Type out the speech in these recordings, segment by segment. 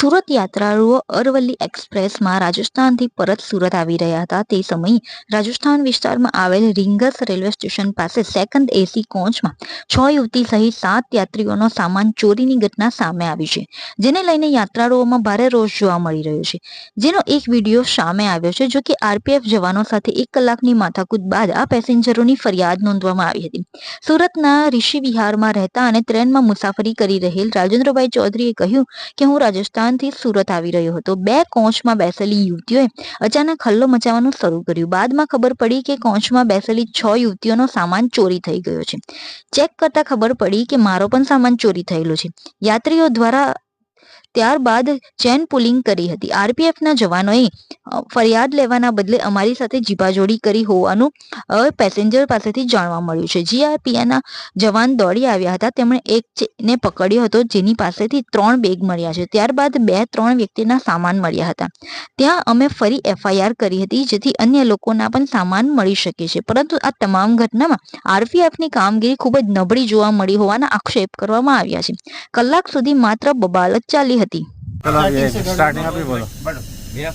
સુરત યાત્રાળુઓ અરવલ્લી એક્સપ્રેસમાં રાજસ્થાનથી પરત સુરત આવી રહ્યા હતા. તે સમયે રાજસ્થાન વિસ્તારમાં આવેલ રીંગસ રેલવે સ્ટેશન પાસે સેકન્ડ એસી કોચમાં છ યુવતી સહિત સાત યાત્રીઓનો સામાન ચોરીની ઘટના સામે આવી છે, જેને લઈને યાત્રાળુઓમાં ભારે રોષ જોવા મળી રહ્યો છે. જેનો એક વીડિયો સામે આવ્યો છે જો કે આરપીએફ જવાનો સાથે એક કલાકની માથાકૂદ બાદ આ પેસેન્જરોની ફરિયાદ નોંધવામાં આવી હતી. સુરતના ઋષિ વિહારમાં રહેતા અને ટ્રેનમાં મુસાફરી કરી રહેલ રાજેન્દ્રભાઈ ચૌધરીએ કહ્યું કે, હું રાજસ્થાનથી સુરત આવી રહ્યો હતો. બે કોચમાં બેસેલી યુવતીઓએ અચાનક હલ્લો મચાવવાનું શરૂ કર્યું. બાદમાં ખબર પડી કે કોચમાં બેસેલી છ યુવતીઓનો સામાન ચોરી થઈ ગયો છે. ચેક કરતા ખબર પડી કે મારો પણ સામાન ચોરી થયેલો છે. યાત્રીઓ દ્વારા ત્યારબાદ ચેન પુલિંગ કરી હતી. આરપીએફના જવાનોએ ફરિયાદ લેવાના બદલે અમારી સાથે જીભાજોડી કરી હોવાનું પેસેન્જર પાસેથી જાણવા મળ્યું છે. જીઆરપીએના જવાન દોડી આવ્યા હતા. તેમણે એક ને પકડ્યો હતો, જેની પાસેથી ત્રણ બેગ મળ્યા છે. ત્યારબાદ બે ત્રણ વ્યક્તિના સામાન મળ્યા હતા. ત્યાં અમે ફરી એફઆઈઆર કરી હતી, જેથી અન્ય લોકોના પણ સામાન મળી શકે છે. પરંતુ આ તમામ ઘટનામાં આરપીએફની કામગીરી ખૂબ જ નબળી જોવા મળી હોવાના આક્ષેપ કરવામાં આવ્યા છે. કલાક સુધી માત્ર બબાલત ચાલી હતી. स्टार्टिंग से करो। स्टार्टिंग बोलो। बढ़ो। भैया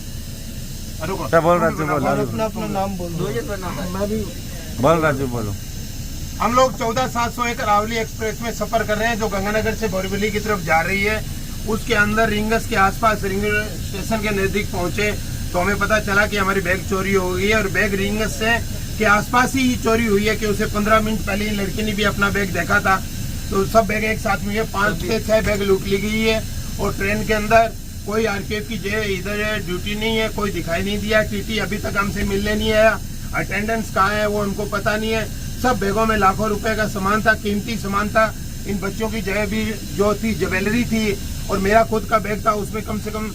बोल राजू बोल। अपना अपना नाम बोलो मैं भी बोल राजू बोलो। हम लोग चौदह सात सौ एक रावली एक्सप्रेस में सफ़र कर रहे हैं जो गंगानगर से बोरीवली की तरफ़ जा रही है। उसके अंदर रिंगस के आसपास रिंग स्टेशन के नज़दीक पहुँचे तो हमें पता चला कि हमारी बैग चोरी हो गई है और बैग रिंगस से के आसपास ही चोरी हुई है कि उसे पंद्रह मिनट पहले ही लड़की ने भी अपना बैग देखा था। तो सब बैग एक साथ में पाँच से छह बैग लूट ली गई है। और ट्रेन के अंदर कोई आरपीएफ की जे इधर ड्यूटी नहीं है कोई दिखाई नहीं दिया टीटी अभी तक हमसे मिलने नहीं आया अटेंडेंस कहाँ है वो उनको पता नहीं है सब बैगों में लाखों रुपए का सामान था कीमती सामान था इन बच्चों की जगह भी जो थी ज्वेलरी थी और मेरा खुद का बैग था उसमें कम से कम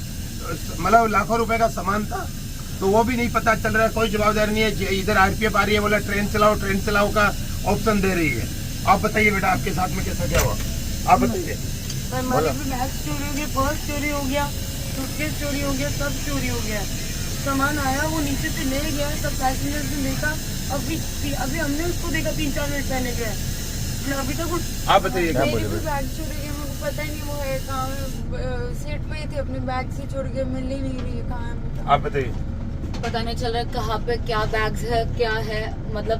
मतलब लाखों रुपए का सामान था तो वो भी नहीं पता चल रहा है कोई जवाबदारी नहीं है इधर आरपीएफ आ रही है बोला ट्रेन चलाओ ट्रेन चलाओ का ऑप्शन दे रही है। आप बताइए बेटा आपके साथ में कैसा क्या हुआ? आप बताइए। हमारे भी बैग चोरी हो गया पर्स चोरी हो गया सूटकेस चोरी हो गया सब चोरी हो गया। सामान आया वो नीचे से ले गया सब पैसेंजर ने देखा। अभी अभी हमने उसको देखा तीन चार मिनट पहले गया। अभी तक आप बताइए क्या बोले बैग चोरी गई मुझे पता ही नहीं वो है कहाँ सीट पे ही थी अपने बैग से छोड़ के मिल ही नहीं रही है कहाँ आप बताइए। पता नहीं चल रहा है कहाँ पे क्या बैग्स है क्या है मतलब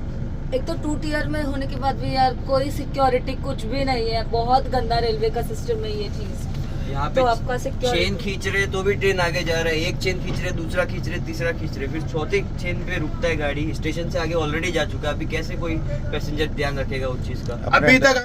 एक तो टू टीयर में होने के बाद भी यार कोई सिक्योरिटी कुछ भी नहीं है। बहुत गंदा रेलवे का सिस्टम है ये चीज़। यहाँ पे तो पे आपका चेन खींच रहे तो भी ट्रेन आगे जा रहा है। एक चेन खींच रहे दूसरा खींच रहे तीसरा खींच रहे। फिर चौथे चेन पे रुकता है गाड़ी। स्टेशन से आगे ऑलरेडी जा चुका है। अभी कैसे कोई पैसेंजर ध्यान रखेगा उस चीज़ का? अभी तक